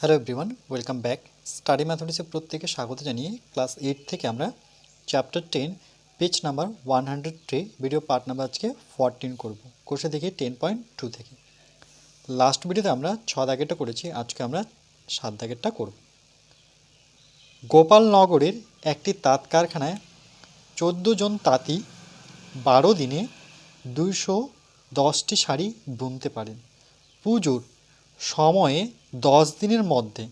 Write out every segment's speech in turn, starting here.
Hello everyone welcome back study ম্যাথমেটিক্সে প্রত্যেকে স্বাগত জানিয়ে ক্লাস এইট থেকে আমরা chapter ten page number one hundred three video part number আজকে ফরটিন করব। কোর্সে দেখি টেন পয়েন্ট টু থেকে। লাস্ট ভিডিওতে আমরা ছ দাগেরটা করেছি, আজকে আমরা সাত দাগেরটা করব। গোপালনগরের একটি তাঁত কারখানায় চোদ্দ জন তাঁতি বারো দিনে দুইশো দশটি শাড়ি বুনতে পারেন। পুজোর সময়ে দশ দিনের মধ্যে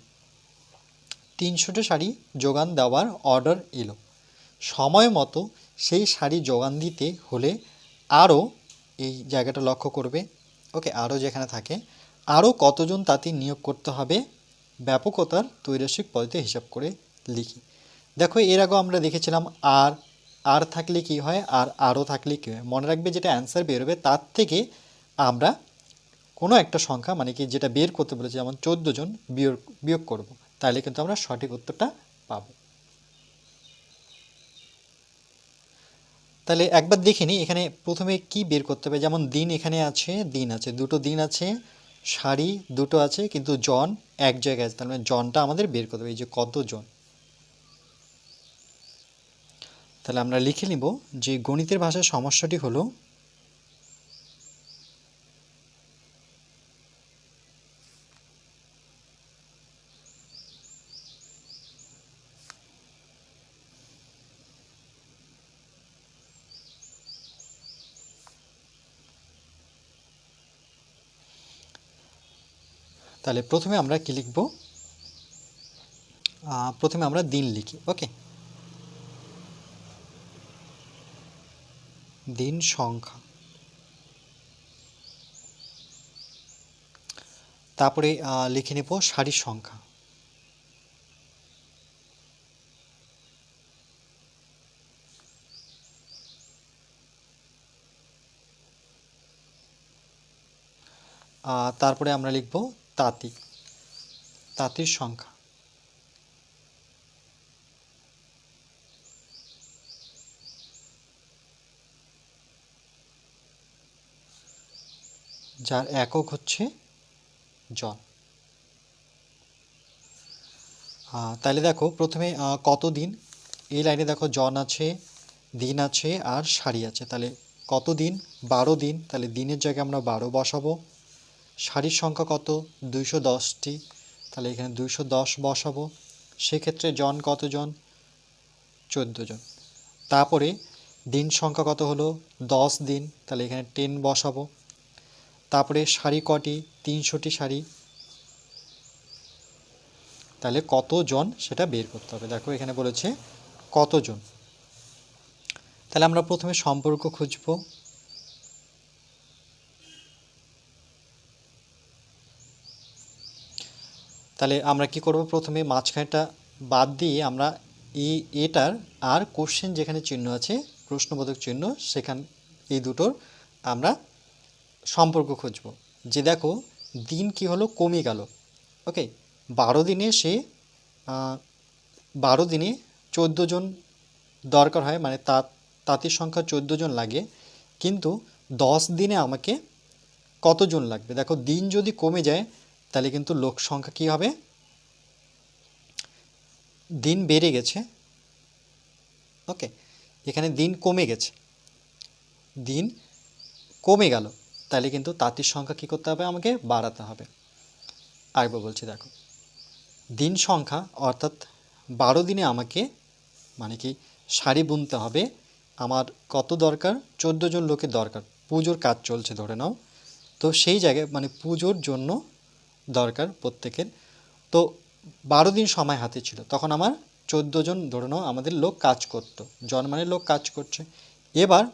তিনশোটা শাড়ি যোগান দেওয়ার অর্ডার এলো। সময় মতো সেই শাড়ি যোগান দিতে হলে আরও এই জায়গাটা লক্ষ্য করবে। ওকে, আরও যেখানে থাকে, আরও কতজন তাঁতি নিয়োগ করতে হবে, ব্যাপকতার তৈরাসিক পদ্ধতি হিসাব করে লিখি। দেখো, এর আগেও আমরা দেখেছিলাম আর আর থাকলে কি হয়, আর আরও থাকলে কী হয়? মনে রাখবে যেটা অ্যান্সার বেরোবে, তার থেকে আমরা কোনো একটা সংখ্যা মানে কি যেটা বের করতে বলেছে, যেমন চোদ্দ জন বিয়োগ বিয়োগ করব, তাহলে কিন্তু আমরা সঠিক উত্তরটা পাব। তাহলে একবার দেখে নিই, এখানে প্রথমে কি বের করতে হবে, যেমন দিন এখানে আছে, দিন আছে, দুটো দিন আছে শাড়ি দুটো আছে, কিন্তু জন এক জায়গায় আছে, তার মানে জনটা আমাদের বের করতে হবে, এই যে কত জন। তাহলে আমরা লিখে নিব যে গণিতের ভাষায় সমস্যাটি হলো তাহলে প্রথমে আমরা কি লিখব? প্রথমে আমরা দিন লিখি, ওকে? দিন সংখ্যা। তারপরে লিখে নেব শাড়ির সংখ্যা। তারপরে আমরা লিখব তাঁতি, তাঁতির সংখ্যা। যার একক হচ্ছে জন। তাহলে দেখো প্রথমে কত দিন এই লাইনে দেখো জন আছে, দিন আছে আর শাড়ি আছে। তাহলে কত দিন বারো দিন। তাহলে দিনের জায়গায় আমরা বারো বসাবো। শাড়ির সংখ্যা কত? দুইশো দশটি তাহলে এখানে দুইশো দশ বসাবো। সেক্ষেত্রে জন কতজন? চোদ্দ জন তারপরে দিন সংখ্যা কত হলো? দশ দিন। তাহলে এখানে টেন বসাবো। তারপরে শাড়ি কটি? তিনশোটি শাড়ি তাহলে কতজন? সেটা বের করতে হবে। দেখো, এখানে বলেছে কতজন। তাহলে আমরা প্রথমে সম্পর্ক খুঁজবো। তাহলে আমরা কি করব? প্রথমে মাঝখানেটা বাদ দিয়ে আমরা এই এটার আর কোশ্চেন যেখানে চিহ্ন আছে, প্রশ্নবোধক চিহ্ন, সেখান, এই দুটোর আমরা সম্পর্ক খুঁজব। যে দেখো, দিন কি হলো? কমে গেল। ওকে বারো দিনে সে বারো দিনে চোদ্দ জন দরকার হয় মানে তা, তাঁতির সংখ্যা চোদ্দ জন লাগে। কিন্তু দশ দিনে আমাকে কতজন লাগবে? দেখো, দিন যদি কমে যায় তাহলে কিন্তু লোক সংখ্যা কী হবে? দিন বেড়ে গেছে। ওকে, এখানে দিন কমে গেছে। দিন কমে গেল, তাহলে কিন্তু তাঁতির সংখ্যা কী করতে হবে? আমাকে বাড়াতে হবে। আরেকবার বলছি, দেখো। দিন সংখ্যা, অর্থাৎ বারো দিনে আমাকে মানে কি শাড়ি বুনতে হবে। আমার কত দরকার? চোদ্দ জন লোকের দরকার। পুজোর কাজ চলছে, ধরে নাও। তো সেই জায়গায় মানে পুজোর জন্য দরকার প্রত্যেকের। তো বারো দিন সময় হাতে ছিল। তখন আমার চোদ্দ জন ধরে নাও আমাদের লোক কাজ করতো। জন মানে লোক কাজ করছে। এবার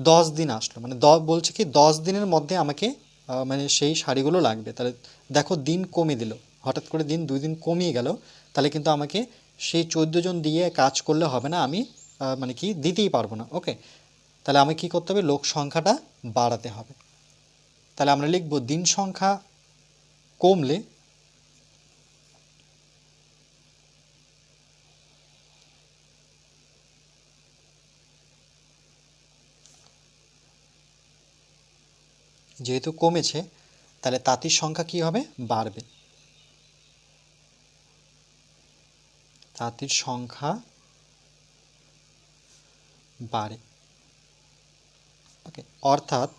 দশ দিন আসলো। মানে দ, বলছে কি, দশ দিনের মধ্যে আমাকে মানে সেই শাড়িগুলো লাগবে। তাহলে দেখো দিন কমে দিল। হঠাৎ করে দিন দুই দিন কমিয়ে গেল। তাহলে কিন্তু আমাকে সেই চোদ্দ জন দিয়ে কাজ করলে হবে না। আমি মানে কি, দিতেই পারব না। ওকে? তাহলে আমি কি করতে হবে? লোক সংখ্যাটা বাড়াতে হবে। তাহলে আমরা লিখব দিন সংখ্যা কমলে যেহেতু কমেছে, তাহলে তাঁতির সংখ্যা কি হবে? বাড়বে। তাঁতির সংখ্যা বাড়ে। অর্থাৎ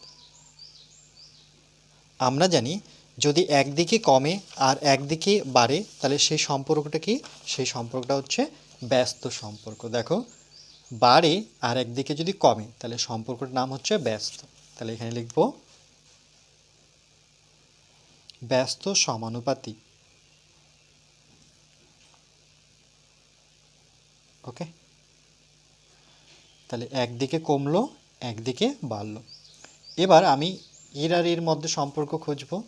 আমরা জানি যদি একদিকে কমে আর একদিকে বাড়ে, তাহলে সেই সম্পর্কটা কি? সেই সম্পর্কটা হচ্ছে ব্যস্ত সম্পর্ক। দেখো, বাড়ে আর একদিকে যদি কমে, তাহলে সম্পর্কটার নাম হচ্ছে ব্যস্ত। তাহলে এখানে লিখব, ব্যস্ত সমানুপাতি ওকে? তাহলে একদিকে কমলো, একদিকে বাড়লো। এবার আমি এর আর এর মধ্যে সম্পর্ক খুঁজব।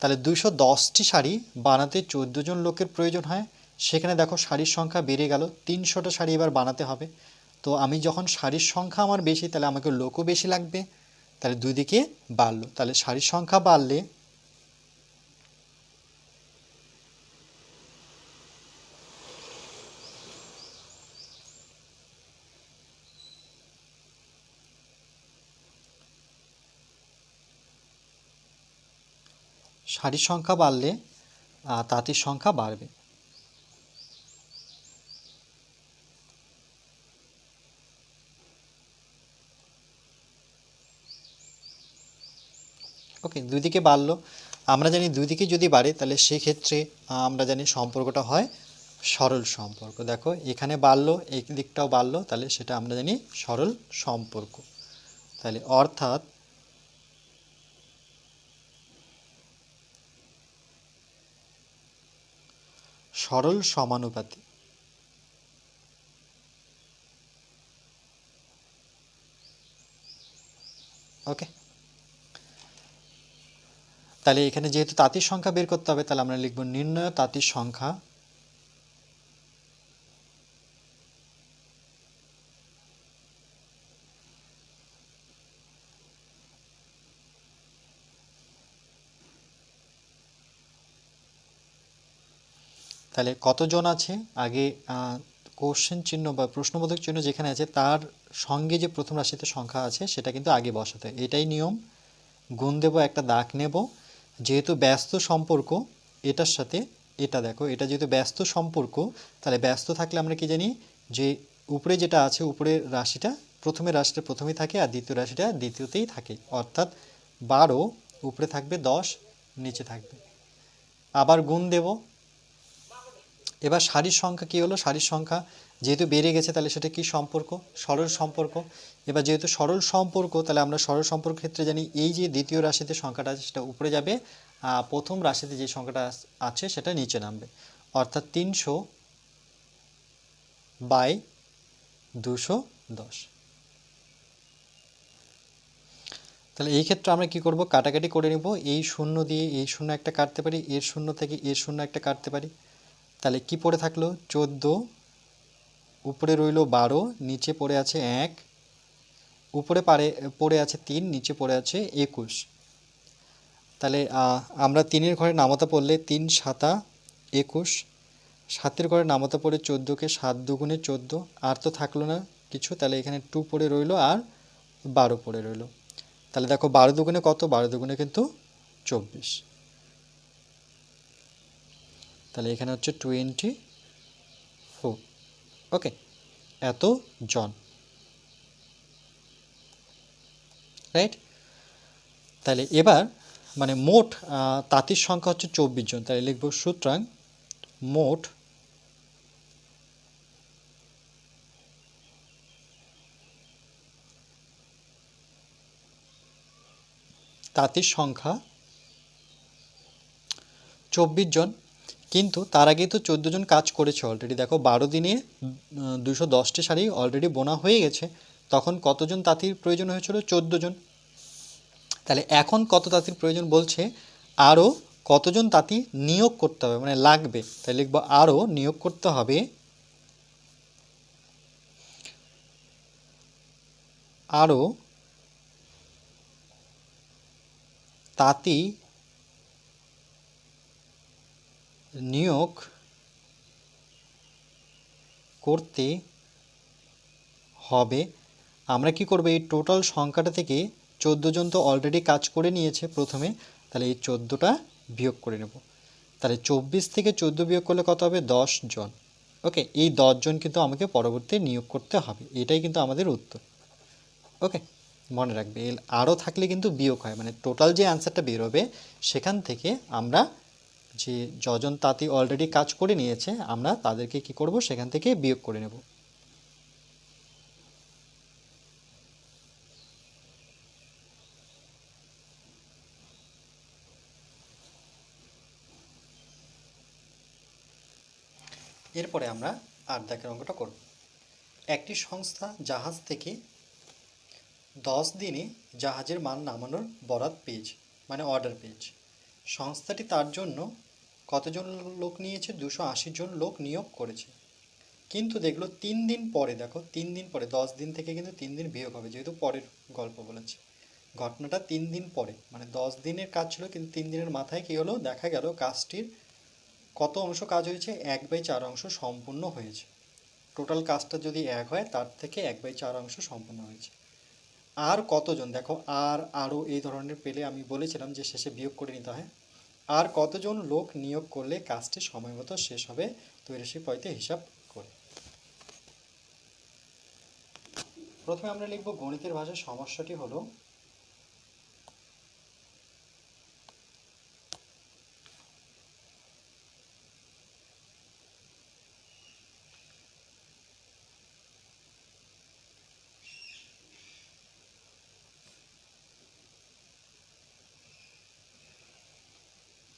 তাহলে দুশো দশটি শাড়ি বানাতে চোদ্দ জন লোকের প্রয়োজন হয়। সেখানে দেখো শাড়ির সংখ্যা বেড়ে গেল, তিনশোটা শাড়ি এবার বানাতে হবে। তো আমি যখন শাড়ির সংখ্যা আমার বেশি, তাহলে আমাকে লোকও বেশি লাগবে। তাহলে দুই দিকে বাড়লো। তাহলে শাড়ির সংখ্যা বাড়লে শাড়ির সংখ্যা বাড়লে তাঁতির সংখ্যা বাড়বে। ওকে দুই দিকে বাড়লো। আমরা জানি দুই দিকে যদি বাড়ে, তাহলে সেক্ষেত্রে আমরা জানি সম্পর্কটা হয় সরল সম্পর্ক। দেখো, এখানে বাড়লো, এই দিকটাও বাড়লো, তাহলে সেটা আমরা জানি সরল সম্পর্ক। তাহলে অর্থাৎ সরল সমানুপাতিক। ওকে। তাহলে এখানে যেহেতু তাঁতির সংখ্যা বের করতে হবে, তাহলে আমরা লিখব নির্ণয় তাঁতির সংখ্যা তাহলে কতজন আছে আগে কোশ্চেন চিহ্ন বা প্রশ্নবোধক চিহ্ন যেখানে আছে, তার সঙ্গে যে প্রথম রাশিতে সংখ্যা আছে, সেটা কিন্তু আগে বসাতে এটাই নিয়ম। গুণ দেব, একটা দাগ নেব। যেহেতু ব্যস্ত সম্পর্ক, এটার সাথে এটা দেখো, এটা যেহেতু ব্যস্ত সম্পর্ক, তাহলে ব্যস্ত থাকলে আমরা কি জানি, যে উপরে যেটা আছে, উপরের রাশিটা প্রথমে রাশিটা প্রথমেই থাকে আর দ্বিতীয় রাশিটা দ্বিতীয়তেই থাকে। অর্থাৎ বারো, উপরে থাকবে দশ, নিচে থাকবে। আবার গুণ দেব এবার শাড়ির সংখ্যা কী হলো? শাড়ির সংখ্যা যেহেতু বেড়ে গেছে, তাহলে সেটা কি সম্পর্ক? সরল সম্পর্ক। এবার যেহেতু সরল সম্পর্ক, তাহলে আমরা সরল সম্পর্ক ক্ষেত্রে জানি এই যে দ্বিতীয় রাশিতে সংখ্যাটা আছে, সেটা উপরে যাবে। প্রথম রাশিতে যে সংখ্যাটা আছে, সেটা নিচে নামবে। অর্থাৎ তিনশো বাই দুশো দশ। তাহলে এই ক্ষেত্রে আমরা কি করব? কাটাকাটি করে নেব। এই শূন্য দিয়ে এই শূন্য একটা কাটতে পারি, এর শূন্য থেকে এর শূন্য একটা কাটতে পারি। তাহলে কি পড়ে থাকল? চোদ্দ। উপরে রইল বারো, নিচে পড়ে আছে এক। উপরে পারে, পড়ে আছে তিন, নিচে পড়ে আছে একুশ। তাহলে আমরা তিনের ঘরে নামতা পড়লে তিন সাতা একুশ। সাতের ঘরে নামতা পড়ে চোদ্দোকে সাত দুগুণে চোদ্দ। আর তো থাকল না কিছু, তাহলে এখানে টু পড়ে রইল আর বারো পড়ে রইল। তাহলে দেখো বারো দুগুণে কত? বারো দুগুণে কিন্তু চব্বিশ। তাহলে এখানে হচ্ছে টোয়েন্টি ফোর ওকে এত জন। রাইট তাহলে এবার মানে মোট তাঁতির সংখ্যা হচ্ছে চব্বিশ জন। তাহলে লিখব সুতরাং মোট তাঁতির সংখ্যা চব্বিশ জন। কিন্তু তার আগেই তো চোদ্দ জন কাজ করেছে অলরেডি দেখো, বারো দিনে দুশো দশটি শাড়ি অলরেডি বোনা হয়ে গেছে। তখন কতজন তাঁতির প্রয়োজন হয়েছিল? চোদ্দ জন। তাহলে এখন কত তাঁতির প্রয়োজন বলছে? আরও কতজন তাঁতি নিয়োগ করতে হবে? মানে লাগবে। তাই লিখব, আরও নিয়োগ করতে হবে। আরও তাঁতি নিয়োগ করতে হবে। আমরা কি করব? এই টোটাল সংখ্যাটা থেকে চোদ্দ জন তো অলরেডি কাজ করে নিয়েছে প্রথমে। তাহলে এই চোদ্দোটা বিয়োগ করে নেব। তাহলে চব্বিশ থেকে চোদ্দ বিয়োগ করলে কত হবে? দশ জন। ওকে এই দশজন কিন্তু আমাকে পরবর্তী নিয়োগ করতে হবে। এটাই কিন্তু আমাদের উত্তর। ওকে মনে রাখবে। আরও থাকলে কিন্তু বিয়োগ হয়। মানে টোটাল যে অ্যান্সারটা বেরোবে, সেখান থেকে আমরা যে যজন তাঁতি অলরেডি কাজ করে নিয়েছে, আমরা তাদেরকে কি করব? সেখান থেকে বিয়োগ করে নেব। এরপরে আমরা আট দাগের অঙ্কটা করব। একটি সংস্থা জাহাজ থেকে দশ দিনে জাহাজের মান নামানোর বরাত পেয়েছে মানে অর্ডার পেয়েছে। সংস্থাটি তার জন্য কতজন লোক নিয়েছে? দুশো আশি জন লোক নিয়োগ করেছে। কিন্তু দেখল তিন দিন পরে, দেখো, তিন দিন পরে, দশ দিন থেকে কিন্তু তিন দিন বিয়োগ হবে, যেহেতু পরের গল্প বলেছে। ঘটনাটা তিন দিন পরে মানে দশ দিনের কাজ ছিল, কিন্তু তিন দিনের মাথায় কী হলো? দেখা গেল কাজটির কত অংশ কাজ হয়েছে? এক বাই চার অংশ সম্পূর্ণ হয়েছে। টোটাল কাজটা যদি এক হয়, তার থেকে এক বাই চার অংশ সম্পূর্ণ হয়েছে। আর কতজন? দেখো, আর, আরও এই ধরনের পেলে আমি বলেছিলাম যে শেষে বিয়োগ করে নিতে হয়। আর কতজন লোক নিয়োগ করলে কাজটি সময় মতো শেষ হবে তৈরি পয়তে হিসাব করে। প্রথমে আমরা লিখব গণিতের ভাষায় সমস্যাটি হলো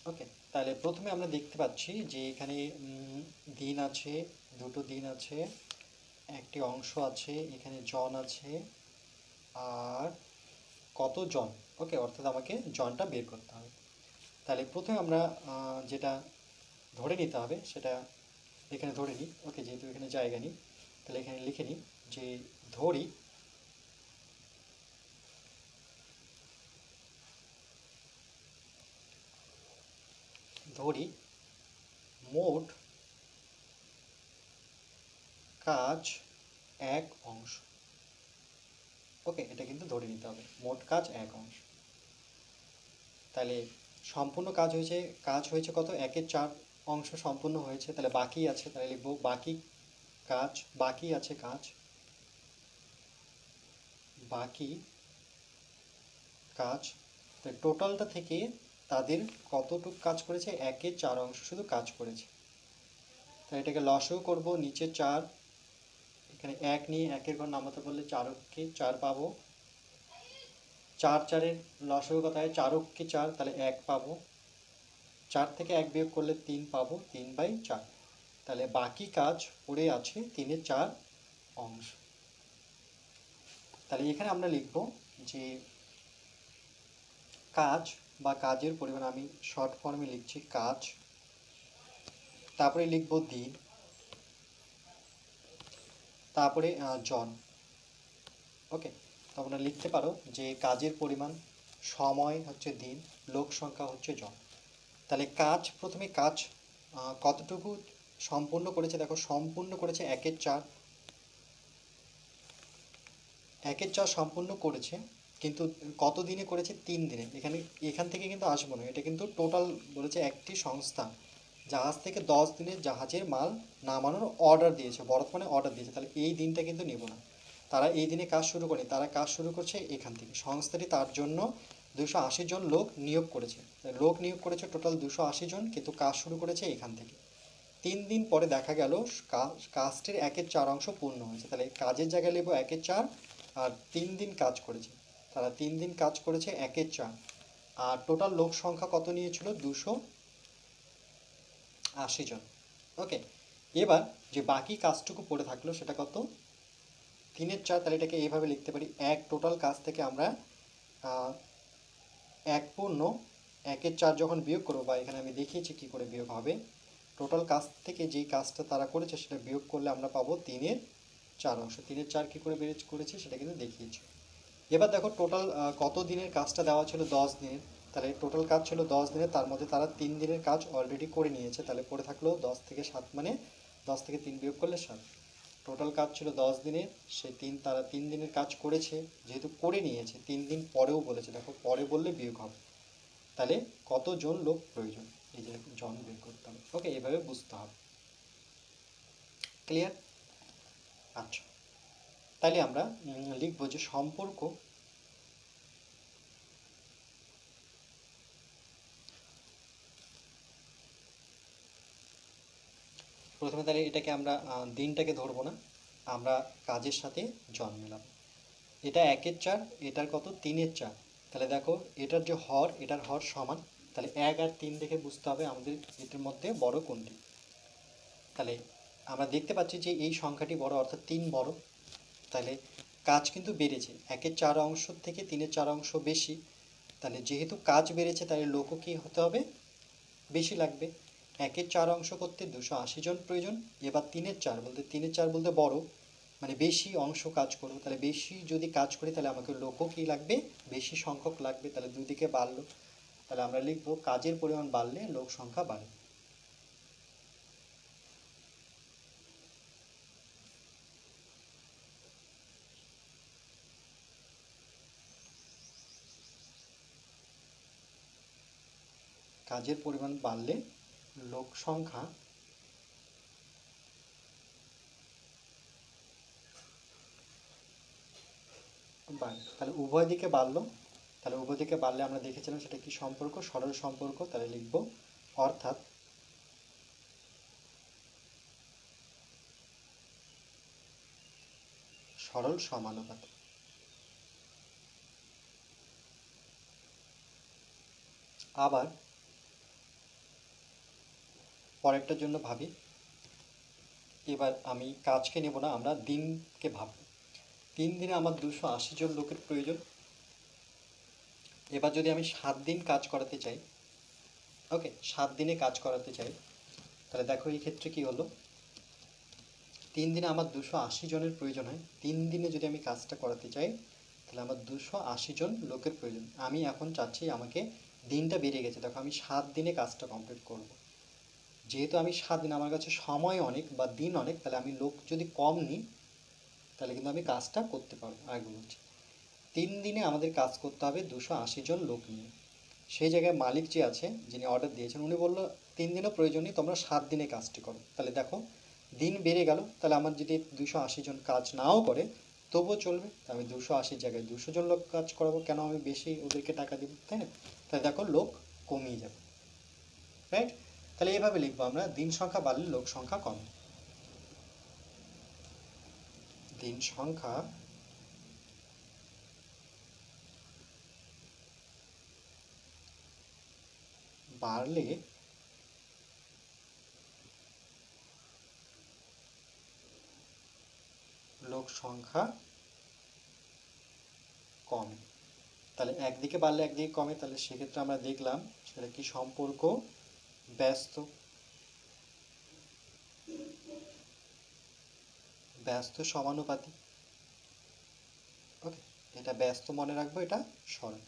ওকে তাহলে প্রথমে আমরা দেখতে পাচ্ছি যে এখানে দিন আছে, দুটো দিন আছে, একটি অংশ আছে, এখানে জন আছে, আর কত জন? ওকে, অর্থাৎ আমাকে জনটা বের করতে হবে। তাহলে প্রথমে আমরা যেটা ধরে নিতে হবে, সেটা এখানে ধরে নিই। ওকে, যেহেতু এখানে জায়গা নিই, তাহলে এখানে লিখে নিই যে ধরি ধরি মোট কাজ এক অংশ। ওকে, এটা কিন্তু ধরে নিতে হবে। মোট কাজ এক অংশ। তাহলে সম্পূর্ণ কাজ হয়েছে কাজ হয়েছে কত? একের চার অংশ সম্পূর্ণ হয়েছে। তাহলে বাকি আছে, তাহলে লিখব বাকি কাজ, বাকি আছে কাজ। বাকি কাজ টোটালটা থেকে তাদের কতটুক কাজ করেছে? একের চার অংশ শুধু কাজ করেছে। তাই এটাকে লসও করব, নিচে চার। এখানে এক নিয়ে একের ঘর নামাতে বললে চারককে চার পাবো। চার চারের লসও কথায় চারককে চার, তাহলে এক পাবো। চার থেকে এক বিয়োগ করলে তিন পাবো, তিন বাই চার। তাহলে বাকি কাজ পড়ে আছে তিনের চার অংশ। তাহলে এখানে আমরা লিখব যে কাজ বা কাজের পরিমাণ আমি শর্ট ফর্মে লিখছি, কাজ। তারপরে লিখব দিন। তারপরে জন। ওকে তোমরা লিখতে পারো যে কাজের পরিমাণ সময় হচ্ছে দিন, লোক সংখ্যা হচ্ছে জন। তাহলে কাজ, প্রথমে কাজ কতটুকু সম্পূর্ণ করেছে? দেখো, সম্পূর্ণ করেছে একের চার। একের চার সম্পূর্ণ করেছে কিন্তু কত দিনে করেছে? তিন দিনে। এখানে, এখান থেকে কিন্তু আসব না। এটা কিন্তু টোটাল বলেছে একটি সংস্থা। জাহাজ থেকে দশ দিনে জাহাজের মাল নামানোর অর্ডার দিয়েছে। বর্তমানে অর্ডার দিয়েছে। তাহলে এই দিনটা কিন্তু নেব না। তারা এই দিনে কাজ শুরু করে তারা কাজ শুরু করছে এখান থেকে। সংস্থাটি তার জন্য দুশো আশি জন লোক নিয়োগ করেছে। লোক নিয়োগ করেছে টোটাল দুশো আশি জন, কিন্তু কাজ শুরু করেছে এখান থেকে। তিন দিন পরে দেখা গেল কাজ কাজটির একের চার অংশ পূর্ণ হয়েছে। তাহলে কাজের জায়গায় নেব একের চার, আর তিন দিন কাজ করেছে। তারা তিন দিন কাজ করেছে একের চার। আর টোটাল লোক সংখ্যা কত নিয়েছিল? দুশো আশি জন। ওকে এবার যে বাকি কাজটুকু পড়ে থাকল সেটা কত? তিনের চার, তাহলে এটাকে এইভাবে লিখতে পারি। এক টোটাল কাজ থেকে আমরা এক পূর্ণ, একের চার যখন বিয়োগ করব, বা এখানে আমি দেখিয়েছি কি করে বিয়োগ হবে টোটাল কাজ থেকে যেই কাজটা তারা করেছে সেটা বিয়োগ করলে আমরা পাবো তিনের চার অংশ। তিনের চার কী করে বেড়ে করেছে সেটা কিন্তু দেখিয়েছি। এবার দেখো টোটাল কত দিনের কাজটা দেওয়া ছিল? দশ দিনের। তাহলে টোটাল কাজ ছিল দশ দিনের। তার মধ্যে তারা তিন দিনের কাজ অলরেডি করে নিয়েছে। তাহলে পড়ে থাকল দশ থেকে সাত মানে দশ থেকে তিন বিয়োগ করলে সাত। টোটাল কাজ ছিল দশ দিনের। সে তিন, তারা তিন দিনের কাজ করেছে। যেহেতু করে নিয়েছে, তিন দিন পরেও বলেছে। দেখো, পরে বললে বিয়োগ হবে। তাহলে কতজন লোক প্রয়োজন? এই যে জন বের করতে হবে। ওকে এভাবে বুঝতে হবে। ক্লিয়ার আচ্ছা। তাইলে আমরা লিখব যে সম্পর্ক প্রথমে তাহলে এটাকে আমরা দিনটাকে ধরবো না, আমরা কাজের সাথে জন মেলাবো এটা একের চার, এটার কত? তিনের চার। তাহলে দেখো, এটার যে হর, এটার হর সমান, তাহলে এক আর তিন দেখে বুঝতে হবে আমাদের এটার মধ্যে বড় কোনটি। তাহলে আমরা দেখতে পাচ্ছি যে এই সংখ্যাটি বড়, অর্থাৎ তিন বড়। তাহলে কাজ কিন্তু বেড়েছে। একের চার অংশ থেকে তিনের চার অংশ বেশি। তাহলে যেহেতু কাজ বেড়েছে, তাহলে লোকও কি হতে হবে? বেশি লাগবে। একের চার অংশ করতে দুশো আশি জন প্রয়োজন, এবার তিনের চার বলতে, তিনের চার বলতে বড়। মানে বেশি অংশ কাজ করব, তাহলে বেশি যদি কাজ করি, তাহলে আমাকে লোকও কি লাগবে? বেশি সংখ্যক লাগবে, তাহলে দুদিকে বাড়লো। তাহলে আমরা লিখব, কাজের পরিমাণ বাড়লে লোক সংখ্যা বাড়ে। কাজের পরিমাণ বাড়লে লোক সংখ্যা তাহলে উভয় দিকে বাড়লো। তাহলে উভয় দিকে বাড়লে আমরা দেখেছিলাম সেটা কি সম্পর্ক? সরল সম্পর্ক। তাহলে লিখব, অর্থাৎ সরল সমানুপাত আবার পরেরটার জন্য ভাবি। এবার আমি কাজকে নেব না, আমরা দিনকে ভাবব। তিন দিনে আমার দুশো আশি জন লোকের প্রয়োজন। এবার যদি আমি সাত দিন কাজ করাতে চাই ওকে সাত দিনে কাজ করাতে চাই, তাহলে দেখো এই ক্ষেত্রে কি হলো। তিন দিনে আমার দুশো আশি জনের প্রয়োজন হয়। তিন দিনে যদি আমি কাজটা করাতে চাই, তাহলে আমার দুশো আশি জন লোকের প্রয়োজন। আমি এখন চাচ্ছি আমাকে দিনটা বেড়ে গেছে। দেখো আমি সাত দিনে কাজটা কমপ্লিট করব। যেহেতু আমি সাত দিন, আমার কাছে সময় অনেক বা দিন অনেক, তাহলে আমি লোক যদি কম নিই, তাহলে কিন্তু আমি কাজটা করতে পারব। আগে বলছি? তিন দিনে আমাদের কাজ করতে হবে দুশো আশি জন লোক নিয়ে। সেই জায়গায় মালিক যে আছে, যিনি অর্ডার দিয়েছেন, উনি বলল, তিন দিনও প্রয়োজন নেই, তোমরা সাত দিনে কাজটি করো। তাহলে দেখো, দিন বেড়ে গেল, তাহলে আমার যদি দুশো আশি জন কাজ নাও করে, তবুও চলবে। আমি দুশো আশির জায়গায় দুশো জন লোক কাজ করাবো, কেন আমি বেশি ওদেরকে টাকা দেবো? তাই না? তাহলে দেখো, লোক কমিয়ে যাবে। রাইট তাহলে এইভাবে লিখব আমরা, দিন সংখ্যা বাড়লে লোক সংখ্যা কমে। দিন সংখ্যা বাড়লে লোক সংখ্যা কমে। তাহলে একদিকে বাড়লে একদিকে কমে, তাহলে সেক্ষেত্রে আমরা দেখলাম সেটা কি সম্পর্ক ব্যস্ত। ব্যস্ত সমানুপাতি ওকে এটা ব্যস্ত মনে রাখব, এটা সরণ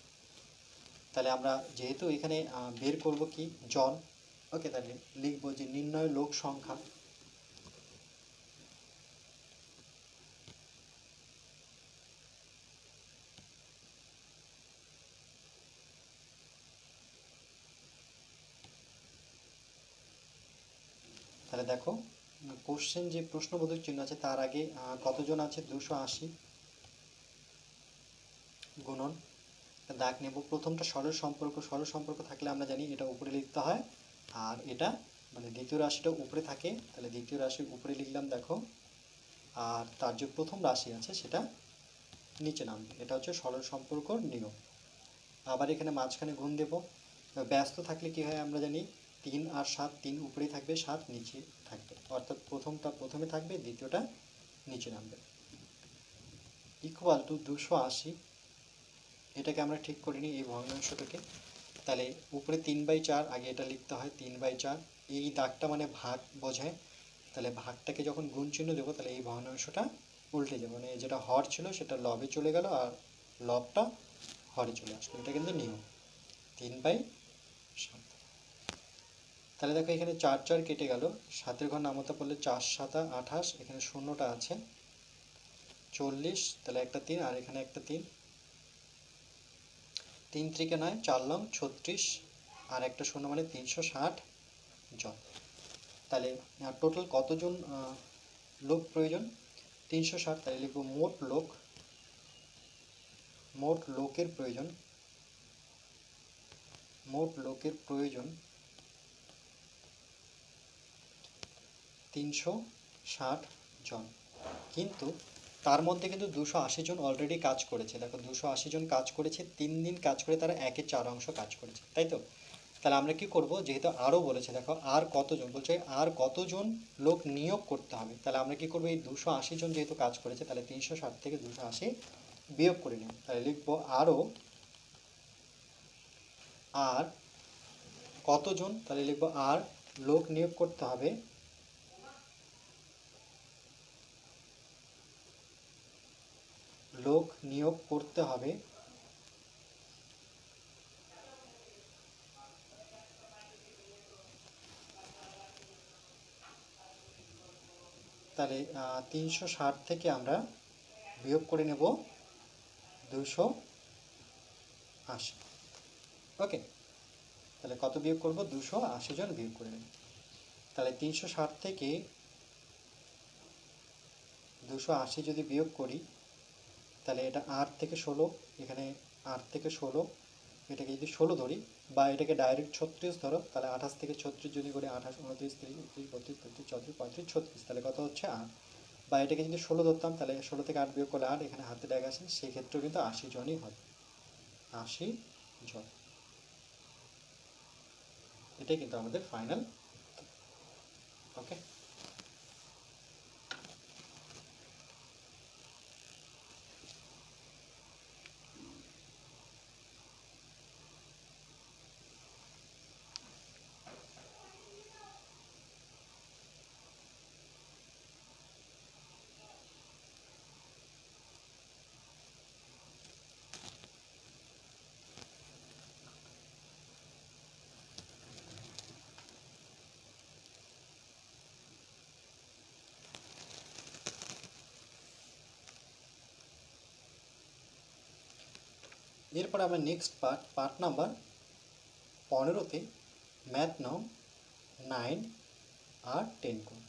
তাহলে আমরা যেহেতু এখানে বের করব কি? জন। ওকে তাহলে লিখব যে নির্ণয় লোক সংখ্যা। তাহলে দেখো কোশ্চেন যে প্রশ্নবোধক চিহ্ন আছে, তার আগে কতজন আছে? দুশো আশি। গুণন। দাগ নেব। প্রথমটা সরল সম্পর্ক। সরল সম্পর্ক থাকলে আমরা জানি এটা উপরে লিখতে হয়। আর এটা মানে দ্বিতীয় রাশিটা উপরে থাকে। তাহলে দ্বিতীয় রাশি উপরে লিখলাম, দেখো। আর তার যে প্রথম রাশি আছে, সেটা নিচে নামবে। এটা হচ্ছে সরল সম্পর্কর নিয়ম। আবার এখানে মাঝখানে গুণ দেব। ব্যস্ত থাকলে কি হয় আমরা জানি তিন আর সাত তিন উপরে থাকবে, সাত নিচে থাকবে। অর্থাৎ প্রথমটা প্রথমে থাকবে, দ্বিতীয়টা নিচে নামবে। ইকুয়াল টু দুশো আশি। এটাকে আমরা ঠিক করিনি এই ভগ্নাংশটাকে তাহলে উপরে তিন বাই চার, আগে এটা লিখতে হয় তিন বাই চার। এই দাগটা মানে ভাগ বোঝায়। তাহলে ভাগটাকে যখন গুণ চিহ্ন দেবো, তাহলে এই ভগ্নাংশটা উল্টে যাবে। মানে যেটা হর ছিল, সেটা লবে চলে গেল আর লবটা হরে চলে আসলো। এটা কিন্তু নিয়ম। তিন বাই তাহলে দেখো এখানে চার চার কেটে গেল। সাতের ঘর নামতে পড়লে চার, সাতা আঠাশ, এখানে শূন্যটা আছে। চল্লিশ, তাহলে একটা তিন, আর এখানে একটা তিন। তিন ত্রিকে নয়, চার লং, ছত্রিশ, আর একটা শূন্য মানে তিনশো ষাট জন। তাহলে টোটাল কতজন লোক প্রয়োজন? তিনশো ষাট, তাহলে লিখব মোট লোক। মোট লোকের প্রয়োজন। মোট লোকের প্রয়োজন। তিনশো ষাট জন। কিন্তু তার মধ্যে কিন্তু দুশো আশি জন অলরেডি কাজ করেছে। দেখো, দুশো আশি জন কাজ করেছে, তিন দিন কাজ করে তারা একের চার অংশ কাজ করেছে, তাই তো? তাহলে আমরা কি করব? যেহেতু আরও বলেছে, দেখো, আর কতজন? বলছে, আর কতজন লোক নিয়োগ করতে হবে? তাহলে আমরা কি করব? এই দুশো আশি জন যেহেতু কাজ করেছে, তাহলে তিনশো ষাট থেকে দুশো আশি বিয়োগ করে নিব তাহলে লিখব আরও, আর কতজন? তাহলে লিখব আর লোক নিয়োগ করতে হবে লোক নিয়োগ করতে হবে। তাহলে তিনশো ষাট থেকে আমরা বিয়োগ করে নেব দুশো আশি। ওকে, তাহলে কত বিয়োগ করব? দুশো আশি জন বিয়োগ করে নেব। তাহলে তিনশো ষাট থেকে দুশো আশি যদি বিয়োগ করি তাহলে এটা আট থেকে ষোলো, এখানে আট থেকে ষোলো, এটাকে যদি ষোলো ধরি বা এটাকে ডাইরেক্ট ছত্রিশ ধরো, তাহলে আঠাশ থেকে ছত্রিশ যদি করি আঠাশ, উনত্রিশ, তিরিশ, উনত্রিশ, বত্রিশ তেত্রিশ চৌত্রিশ, পঁয়ত্রিশ, ছত্রিশ, তাহলে কত হচ্ছে আট বা এটাকে যদি ষোলো ধরতাম, তাহলে ষোলো থেকে আট বিয়োগ করলে আট এখানে হাতে ড্যাগ আসে সেই ক্ষেত্রেও কিন্তু আশি জনই হয়। আশি জন। এটাই কিন্তু আমাদের ফাইনাল ওকে এরপর আমরা নেক্সট পার্ট পার্ট নাম্বার পনেরোতে ম্যাথ নাও নাইন আর টেন করব।